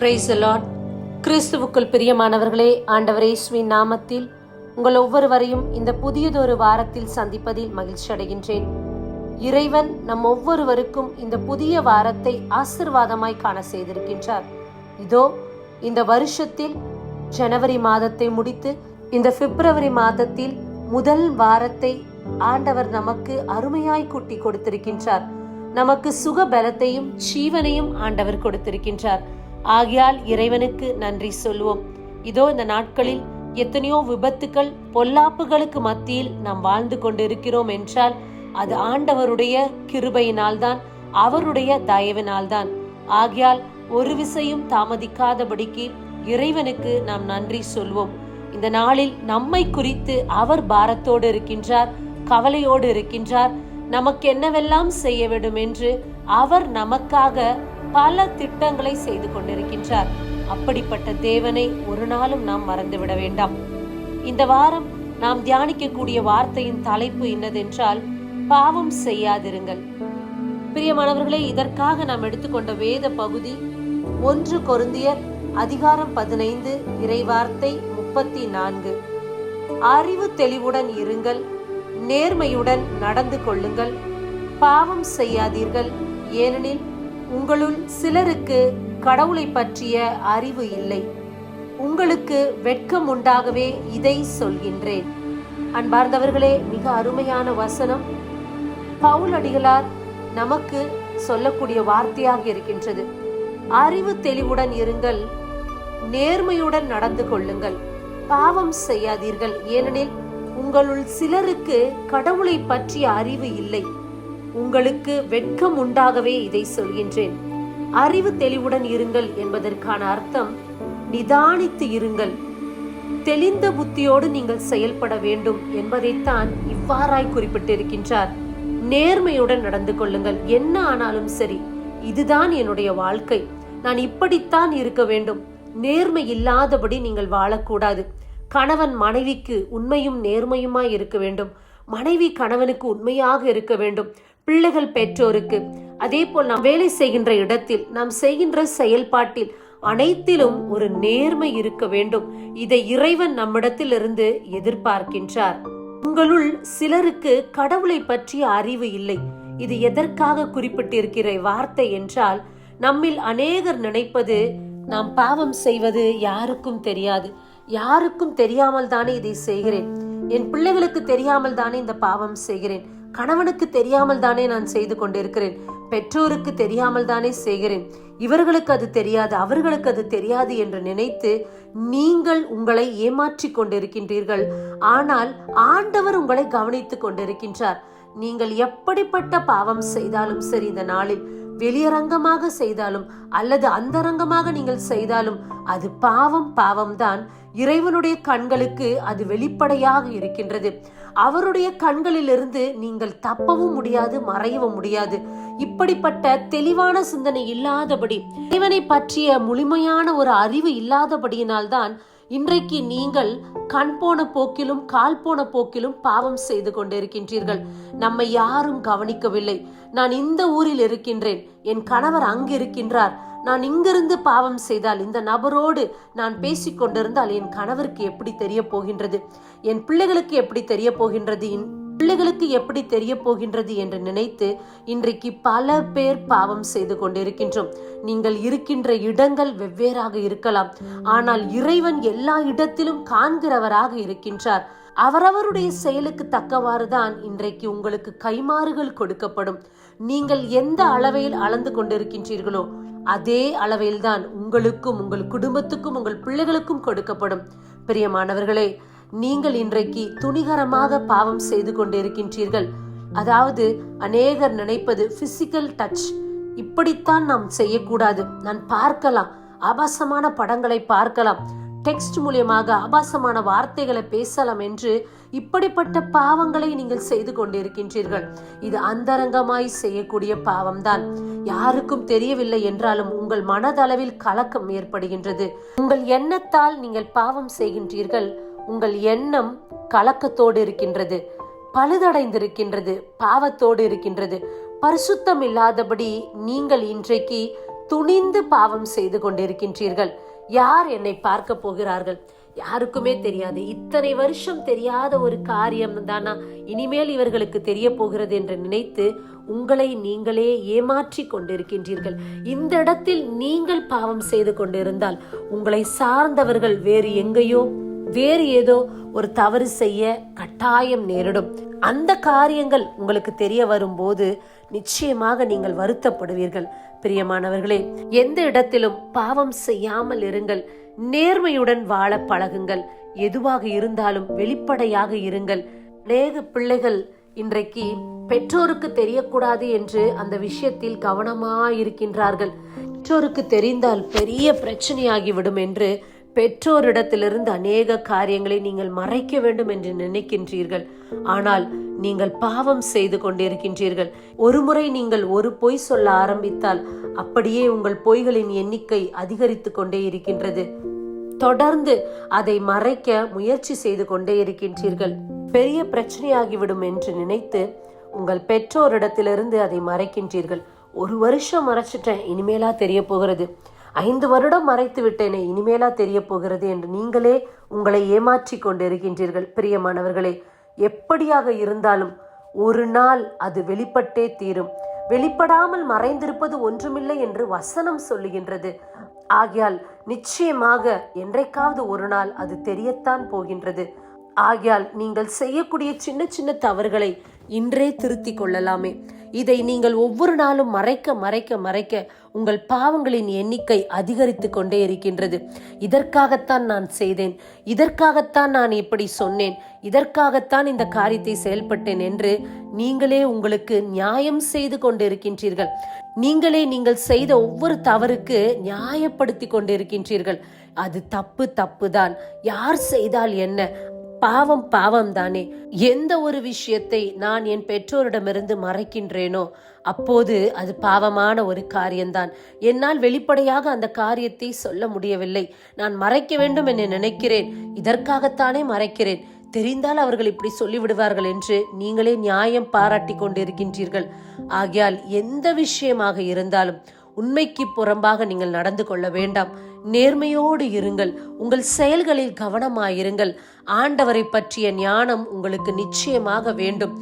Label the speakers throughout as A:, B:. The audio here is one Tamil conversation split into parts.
A: பிரைஸ் லார்ட் கிறிஸ்துவுக்குள் பிரியமானவர்களே ஆண்டவர் இயேசுவின் நாமத்தில் உங்கள் ஒவ்வொருவரையும் இந்த புதியதொரு வாரத்தில் சந்திப்பதில் மகிழ்ச்சி அடைகின்றேன். இறைவன் நம் ஒவ்வொருவருக்கும் இந்த புதிய வாரத்தை ஆசிர்வாதமாய் காண செய்திருக்கின்றார். இதோ இந்த வருஷத்தில் ஜனவரி மாதத்தை முடித்து இந்த பிப்ரவரி மாதத்தில் முதல் வாரத்தை ஆண்டவர் நமக்கு அருமையாய் கூட்டி கொடுத்திருக்கின்றார். நமக்கு சுக பலத்தையும் ஜீவனையும் ஆண்டவர் கொடுத்திருக்கின்றார். ஆகையால் இறைவனுக்கு நன்றி சொல்வோம் இதோ இந்த நாட்களில் எத்தனையோ விபத்துக்கள் பொல்லாப்புகளுக்கு மத்தியில் நாம் வாழ்ந்து கொண்டிருக்கிறோம் என்றால் அது ஆண்டவருடைய கிருபையினால்தான் அவருடைய தயவினால்தான். ஆகையால் ஒரு விசையும் தாமதிக்காதபடிக்கு இறைவனுக்கு நாம் நன்றி சொல்வோம். இந்த நாளில் நம்மை குறித்து அவர் பாரத்தோடு இருக்கின்றார் கவலையோடு இருக்கின்றார். நமக்கு என்னவெல்லாம் செய்ய வேண்டும் என்று அவர் நமக்காக பல திட்டங்களை செய்து கொண்டிருக்கின்றார். அப்படிப்பட்ட தேவனை ஒரு நாளும் நாம் மறந்துவிட வேண்டாம். இந்த வாரம் நாம் தியானிக்கக்கூடிய வார்த்தையின் தலைப்பு என்னதென்றால் பாவம் செய்யாதிருங்கள். பிரியமானவர்களே இதற்காக நாம் எடுத்துக்கொண்ட வேத பகுதி ஒன்று கொருந்தியர் அதிகாரம் பதினைந்து இறைவார்த்தை முப்பத்தி நான்கு அறிவு தெளிவுடன் இருங்கள் நேர்மையுடன் நடந்து கொள்ளுங்கள் பாவம் செய்யாதீர்கள் ஏனெனில் உங்களுள் சிலருக்கு கடவுளை பற்றிய அறிவு இல்லை. உங்களுக்கு வெட்கம் உண்டாகவே இதை சொல்கின்றேன். அன்பார்ந்தவர்களே மிக அருமையான வசனம். பவுலடிகளார் நமக்கு சொல்லக்கூடிய வார்த்தையாக இருக்கின்றது. அறிவு தெளிவுடன் இருங்கள். நேர்மையுடன் நடந்து கொள்ளுங்கள். பாவம் செய்யாதீர்கள். ஏனெனில் உங்களுள் சிலருக்கு கடவுளை பற்றிய அறிவு இல்லை. உங்களுக்கு வெட்கம் உண்டாகவே இதை சொல்கின்றேன். அறிவு தெளிவுடன் இருங்கள் என்பதற்கான அர்த்தம் நிதானித்து இருங்கள். தெளிந்த புத்தியோடு நீங்கள் செயல்பட வேண்டும் என்பதைத்தான் இவ்வாறாய் குறிப்பிட்டிருக்கின்றார். நேர்மையுடன் நடந்து கொள்ளுங்கள். என்ன ஆனாலும் சரி இதுதான் என்னுடைய வாழ்க்கை. நான் இப்படித்தான் இருக்க வேண்டும். நேர்மை இல்லாதபடி நீங்கள் வாழக்கூடாது. கணவன் மனைவிக்கு உண்மையும் நேர்மையுமாய் இருக்க வேண்டும். மனைவி கணவனுக்கு உண்மையாக இருக்க வேண்டும். பிள்ளைகள் பெற்றோருக்கு. அதே போல் நாம் வேலை செய்கின்ற இடத்தில் நாம் செய்கின்ற செயல்பாட்டில் அனைத்திலும் ஒரு நேர்மை இருக்க வேண்டும். இதை இறைவன் நம்மிடத்திலிருந்து எதிர்பார்க்கின்றார். உங்களுள் சிலருக்கு கடவுளை பற்றிய அறிவு இல்லை. இது எதற்காக குறிப்பிட்டிருக்கிற வார்த்தை என்றால் நம்மில் அநேகர் நினைப்பது நாம் பாவம் செய்வது யாருக்கும் தெரியாது. யாருக்கும் தெரியாமல் தானே இதை செய்கிறேன். என் பிள்ளைகளுக்கு தெரியாமல் தானே இந்த பாவம் செய்கிறேன். கணவனுக்கு தெரியாமல் தானே நான் செய்து கொண்டிருக்கிறேன். பெற்றோருக்கு தெரியாமல் தானே செய்கிறேன். இவர்களுக்கு அது தெரியாது அவர்களுக்கு அது தெரியாது என்று நினைத்து நீங்கள் உங்களை ஏமாற்றிக் கொண்டிருக்கின்றீர்கள். ஆனால் ஆண்டவர் உங்களை கவனித்துக் கொண்டிருக்கின்றார். நீங்கள் எப்படிப்பட்ட பாவம் செய்தாலும் சரி இந்த நாளில் வெளியரங்கமாக செய்தாலும் அல்லது அந்தரங்கமாக நீங்கள் செய்தாலும் அது பாவம் பாவம்தான். இறைவனுடைய கண்களுக்கு அது வெளிப்படையாக இருக்கின்றது. அவருடைய கண்களிலிருந்து நீங்கள் தப்பவும் முடியாது மறையவும் முடியாது. இப்படிப்பட்ட தெளிவான சிந்தனை இல்லாதபடி இறைவனை பற்றிய முழுமையான ஒரு அறிவு இல்லாதபடியினால்தான் இன்றைக்கு நீங்கள் கண் போன போக்கிலும் கால் போன போக்கிலும் பாவம் செய்து கொண்டிருக்கின்றீர்கள். நம்மை யாரும் கவனிக்கவில்லை. நான் இந்த ஊரில் இருக்கின்றேன். என் கணவர் அங்கு இருக்கின்றார். நான் இங்கிருந்து பாவம் செய்தால் இந்த நபரோடு நான் பேசிக் கொண்டிருந்தால் என் கணவருக்கு எப்படி தெரிய போகின்றது? என் பிள்ளைகளுக்கு எப்படி தெரிய போகின்றது? பிள்ளைகளுக்கு எப்படி தெரிய போகின்றது என்று நினைத்து இன்றைக்கு பல பேர் பாவம் செய்து கொண்டிருக்கின்றோம். நீங்கள் இருக்கின்ற இடங்கள் வெவ்வேறாக இருக்கலாம். ஆனால் இறைவன் எல்லா இடத்திலும் காண்கிறவராக இருக்கின்றார். அவரவருடைய செயலுக்கு தக்கவாறுதான் இன்றைக்கு உங்களுக்கு கைமாறுகள் கொடுக்கப்படும். நீங்கள் எந்த அளவையில் அளந்து கொண்டிருக்கின்றீர்களோ அதே அளவில்தான் உங்களுக்கும் உங்கள் குடும்பத்துக்கும் உங்கள் பிள்ளைகளுக்கும் கொடுக்கப்படும். பிரியமானவர்களே நீங்கள் இன்றைக்கு துணிகரமாக பாவம் செய்து கொண்டிருக்கின்றீர்கள். அதாவது அநேகர் நினைப்பது பிசிக்கல் டச் இப்படித்தான் நாம் செய்யக்கூடாது. நான் பார்க்கலாம். ஆபாசமான படங்களை பார்க்கலாம். டெக்ஸ்ட் மூலியமாக ஆபாசமான வார்த்தைகளை பேசலாம் என்று இப்படிப்பட்ட பாவங்களை நீங்கள் செய்து கொண்டிருக்கின்றீர்கள். இது அந்தரங்கமாய் செய்யக்கூடிய பாவம்தான். யாருக்கும் தெரியவில்லை என்றாலும் உங்கள் மனதளவில் கலக்கம் ஏற்படுகின்றது. உங்கள் எண்ணத்தால் நீங்கள் பாவம் செய்கின்றீர்கள். உங்கள் எண்ணம் கலக்கத்தோடு இருக்கின்றது பழுதடைந்திருக்கின்றது பாவத்தோடு இருக்கின்றது. பரிசுத்தம் இல்லாதபடி நீங்கள் இன்றைக்கு துணிந்து பாவம் செய்து கொண்டிருக்கின்றீர்கள். யார் என்னை பார்க்க போகிறார்கள்? யாருக்குமே தெரியாது. இத்தனை வருஷம் தெரியாத ஒரு காரியம் தானா? இனிமேல் இவர்களுக்கு தெரிய போகிறது என்று நினைத்து உங்களை நீங்களே ஏமாற்றி கொண்டிருக்கின்றீர்கள். இந்த இடத்தில் நீங்கள் பாவம் செய்து கொண்டிருந்தால் உங்களை சார்ந்தவர்கள் வேறு எங்கேயோ வேறு ஏதோ ஒரு தவறு செய்ய கட்டாயம் நேரிடும். அந்த காரியங்கள் உங்களுக்கு தெரிய வரும்போது நிச்சயமாக நீங்கள் வருத்தப்படுவீர்கள். பிரியமானவர்களே எந்த இடத்திலும் பாவம் செய்யாமல் இருங்கள். நேர்மையுடன் வாழ பழகுங்கள். எதுவாக இருந்தாலும் வெளிப்படையாக இருங்கள். அநேக பிள்ளைகள் இன்றைக்கு பெற்றோருக்கு தெரியக்கூடாது என்று அந்த விஷயத்தில் கவனமாயிருக்கின்றார்கள். பெற்றோருக்கு தெரிந்தால் பெரிய பிரச்சனையாகிவிடும் என்று பெற்றோரிடத்திலிருந்து அநேக காரியங்களை நீங்கள் மறைக்க வேண்டும் என்று நினைக்கின்றீர்கள். ஆனால் நீங்கள் பாவம் செய்து கொண்டிருக்கின்றீர்கள். ஒருமுறை நீங்கள் ஒரு பொய் சொல்ல ஆரம்பித்தால் அப்படியே உங்கள் பொய்களின் எண்ணிக்கை அதிகரித்து கொண்டே இருக்கின்றது. தொடர்ந்து அதை மறைக்க முயற்சி செய்து கொண்டே இருக்கின்றீர்கள். பெரிய பிரச்சனையாகிவிடும் என்று நினைத்து உங்கள் பெற்றோரிடத்திலிருந்து அதை மறைக்கின்றீர்கள். ஒரு வருஷம் மறைச்சிட்டேன் இனிமேலா தெரிய போகிறது. ஐந்து வருடம் மறைத்து விட்டேனே இனிமேலா தெரிய போகிறது என்று நீங்களே உங்களை ஏமாற்றி கொண்டிருக்கின்றீர்கள். பிரியமானவர்களே எப்படியாக இருந்தாலும் ஒரு நாள் அது வெளிப்பட்டே தீரும். வெளிப்படாமல் மறைந்திருப்பது ஒன்றுமில்லை என்று வசனம் சொல்லுகின்றது. ஆகையால் நிச்சயமாக என்றைக்காவது ஒரு நாள் அது தெரியத்தான் போகின்றது. ஆகையால் நீங்கள் செய்யக்கூடிய சின்ன சின்ன தவறுகளை இன்றே திருத்திக் கொள்ளலாமே. இதை நீங்கள் ஒவ்வொரு நாளும் மறைக்க மறைக்க மறைக்க உங்கள் பாவங்களின் எண்ணிக்கை அதிகரித்து கொண்டே இருக்கின்றது. இதற்காகத்தான் நான் செய்தேன். இதற்காகத்தான் நான் இப்படி சொன்னேன். இதற்காகத்தான் இந்த காரியத்தை செயல்பட்டேன் என்று நீங்களே உங்களுக்கு நியாயம் செய்து கொண்டிருக்கின்றீர்கள். நீங்களே நீங்கள் செய்த ஒவ்வொரு தவறுக்கு நியாயப்படுத்தி கொண்டிருக்கின்றீர்கள். அது தப்பு தப்பு தான் யார் செய்தால் என்ன? பாவம் பாவம் தானே. எந்த ஒரு விஷயத்தை நான் என் பெற்றோரிடமிருந்து மறைக்கின்றேனோ அப்போது அது பாவமான ஒரு காரியம்தான். என்னால் வெளிப்படையாக அந்த காரியத்தை சொல்ல முடியவில்லை. நான் மறைக்க வேண்டும் என நினைக்கிறேன். இதற்காகத்தானே மறைக்கிறேன். தெரிந்தால் அவர்கள் இப்படி சொல்லிவிடுவார்கள் என்று நீங்களே நியாயம் பாராட்டி கொண்டிருக்கின்றீர்கள். ஆகையால் எந்த விஷயமாக இருந்தாலும் உண்மைக்கு புறம்பாக நீங்கள் நடந்து கொள்ள வேண்டாம். நேர்மையோடு இருங்கள். உங்கள் செயல்களில் கவனமாயிருங்கள். ஆண்டவரை பற்றிய ஞானம் உங்களுக்கு நிச்சயமாக வேண்டும்.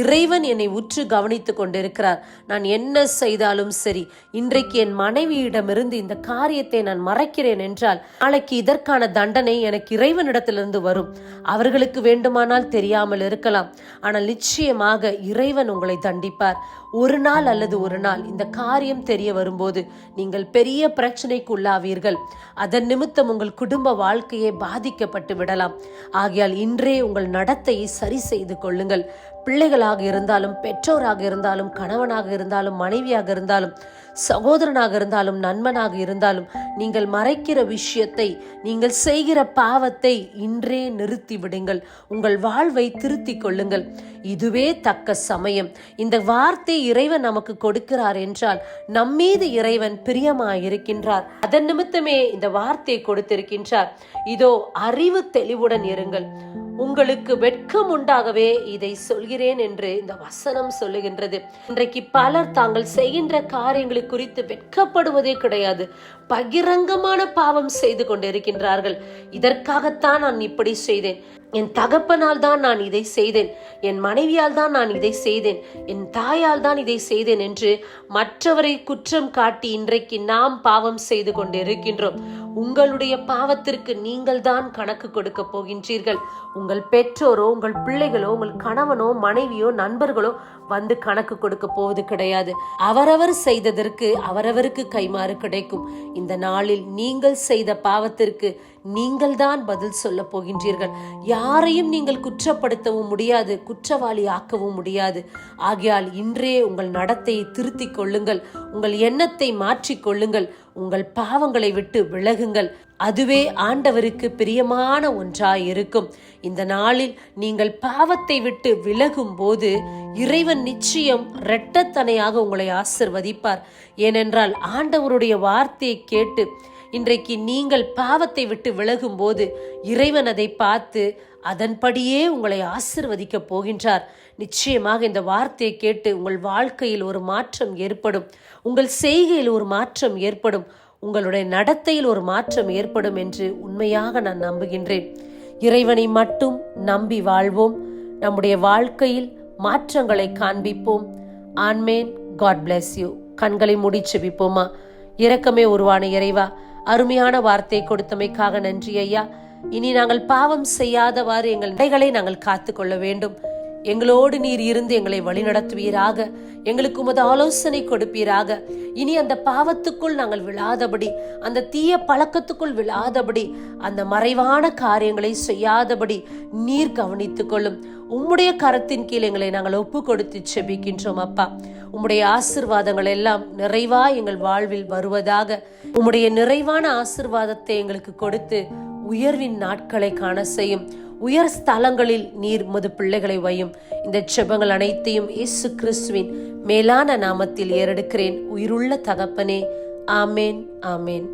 A: இறைவன் என்னை உற்று கவனித்துக் கொண்டிருக்கிறார். நான் என்ன செய்தாலும் சரி இன்றைக்கு என் மனைவியிடமிருந்து இந்த காரியத்தை நான் மறைக்கிறேன் என்றால் நாளைக்கு இதற்கான தண்டனை எனக்கு இறைவனிடத்திலிருந்து வரும். அவர்களுக்கு வேண்டுமானால் தெரியாமல் இருக்கலாம். ஆனால் நிச்சயமாக இறைவன் உங்களை தண்டிப்பார். ஒரு நாள் அல்லது ஒரு நாள் இந்த காரியம் தெரிய வரும்போது நீங்கள் பெரிய பிரச்சனைக்கு உள்ளாவீர்கள் அதன் நிமித்தம் உங்கள் குடும்ப வாழ்க்கையே பாதிக்கப்பட்டு விடலாம். ஆகையால் இன்றே உங்கள் நடத்தையை சரி செய்து கொள்ளுங்கள். பிள்ளைகளாக இருந்தாலும் பெற்றோராக இருந்தாலும் கணவனாக இருந்தாலும் மனைவியாக இருந்தாலும் சகோதரனாக இருந்தாலும் நண்பனாக இருந்தாலும் நீங்கள் மறைக்கிற விஷயத்தை நீங்கள் செய்கிற பாவத்தை இன்றே நிறுத்தி விடுங்கள். உங்கள் வாழ்வை திருத்திக் கொள்ளுங்கள். இதுவே தக்க சமயம். இந்த வார்த்தை இறைவன் நமக்கு கொடுக்கிறார் என்றால் நம்மீது இறைவன் பிரியமாயிருக்கின்றார். அதன் நிமித்தமே இந்த வார்த்தை கொடுத்திருக்கின்றார். இதோ அறிவு தெளிவுடன் இருங்கள். உங்களுக்கு வெட்கம் உண்டாகவே இதை சொல்கிறேன் என்று இந்த வசனம் சொல்லுகின்றது. இன்றைக்கு பலர் தாங்கள் செய்கின்ற காரியங்களை குறித்து வெட்கப்படுவதே கிடையாது. பகிரங்கமான பாவம் செய்து கொண்டிருக்கின்றார்கள். இதற்காகத்தான் நான் இப்படி செய்தேன். என் தகப்பனால் தான் நான் இதை செய்தேன். என் மனைவியால் தான் நான் இதை செய்தேன். என் தாயால் தான் இதை செய்தேன் என்று மற்றவரை குற்றம் காட்டி இன்றைக்கு நாம் பாவம் செய்து கொண்டிருக்கின்றோம். உங்களுடைய பாவத்திற்கு நீங்கள் தான் கணக்கு கொடுக்க போகின்றீர்கள். உங்கள் பெற்றோரோ உங்கள் பிள்ளைகளோ உங்கள் கணவனோ மனைவியோ நண்பர்களோ வந்து கணக்கு கொடுக்க போவது கிடையாது. அவரவர் செய்ததற்கு அவரவருக்கு கைமாறு கிடைக்கும். இந்த நாளில் நீங்கள் செய்த பாவத்திற்கு நீங்கள் தான் பதில் சொல்ல போகின்றீர்கள். யாரையும் நீங்கள் குற்றப்படுத்தவும் முடியாது குற்றவாளி ஆக்கவும் முடியாது. ஆகையால் இன்றே உங்கள் நடத்தையை திருத்திக் கொள்ளுங்கள். உங்கள் எண்ணத்தை மாற்றிக் கொள்ளுங்கள். உங்கள் பாவங்களை விட்டு விலகுங்கள். அதுவே ஆண்டவருக்கு பிரியமான ஒன்றாய் இருக்கும் இந்த நாளில் நீங்கள் பாவத்தை விட்டு விலகும் போது இறைவன் நிச்சயம் இரட்டத்தனையாக உங்களை ஆசிர்வதிப்பார். ஏனென்றால் ஆண்டவருடைய வார்த்தையை கேட்டு இன்றைக்கு நீங்கள் பாவத்தை விட்டு விலகும் போது இறைவன் அதை பார்த்து அதன்படியே உங்களை ஆசிர்வதிக்க போகின்றார். நிச்சயமாக இந்த வார்த்தையை கேட்டு உங்கள் வாழ்க்கையில் ஒரு மாற்றம் ஏற்படும். உங்கள் செய்கையில் ஒரு மாற்றம் ஏற்படும். உங்களுடைய நடத்தையில் ஒரு மாற்றம் ஏற்படும் என்று உண்மையாக நான் நம்புகின்றேன். இறைவனை மட்டும் நம்பி வாழ்வோம். நம்முடைய வாழ்க்கையில் மாற்றங்களை காண்பிப்போம். Amen God bless you. கண்களை முடிச்சு விப்போமா இரக்கமே உருவான இறைவா அருமையான வார்த்தை கொடுத்தமைக்காக நன்றி ஐயா. இனி நாங்கள் பாவம் செய்யாதவாறு எங்கள் நடைகளை நாங்கள் காத்துக்கொள்ள வேண்டும். எங்களோடு நீர் இருந்து எங்களை வழிநடத்துவீராக. எங்களுக்கு உமது ஆலோசனை கொடுப்பீராக. இனி அந்த பாவத்துக்குள் நாங்கள் விழாதபடி அந்த தீய பழக்கத்துக்குள் விழாதபடி அந்த மறைவான காரியங்களை செய்யாதபடி நீர் கவனித்துக் கொள்ளும். உம்முடைய கரத்தின் கீழ் எங்களை நாங்கள் ஒப்பு கொடுத்து செபிக்கின்றோம் அப்பா. உம்முடைய ஆசிர்வாதங்கள் எல்லாம் நிறைவா எங்கள் வாழ்வில் வருவதாக உம்முடைய நிறைவான ஆசிர்வாதத்தை எங்களுக்கு கொடுத்து உயர்வின் நாட்களை காண செய்யும். உயர் ஸ்தலங்களில் நீர் முது பிள்ளைகளை வையும். இந்த செபங்கள் அனைத்தையும் இயேசு கிறிஸ்துவின் மேலான நாமத்தில் ஏறெடுக்கிறேன். உயிருள்ள தகப்பனே ஆமேன் ஆமேன்.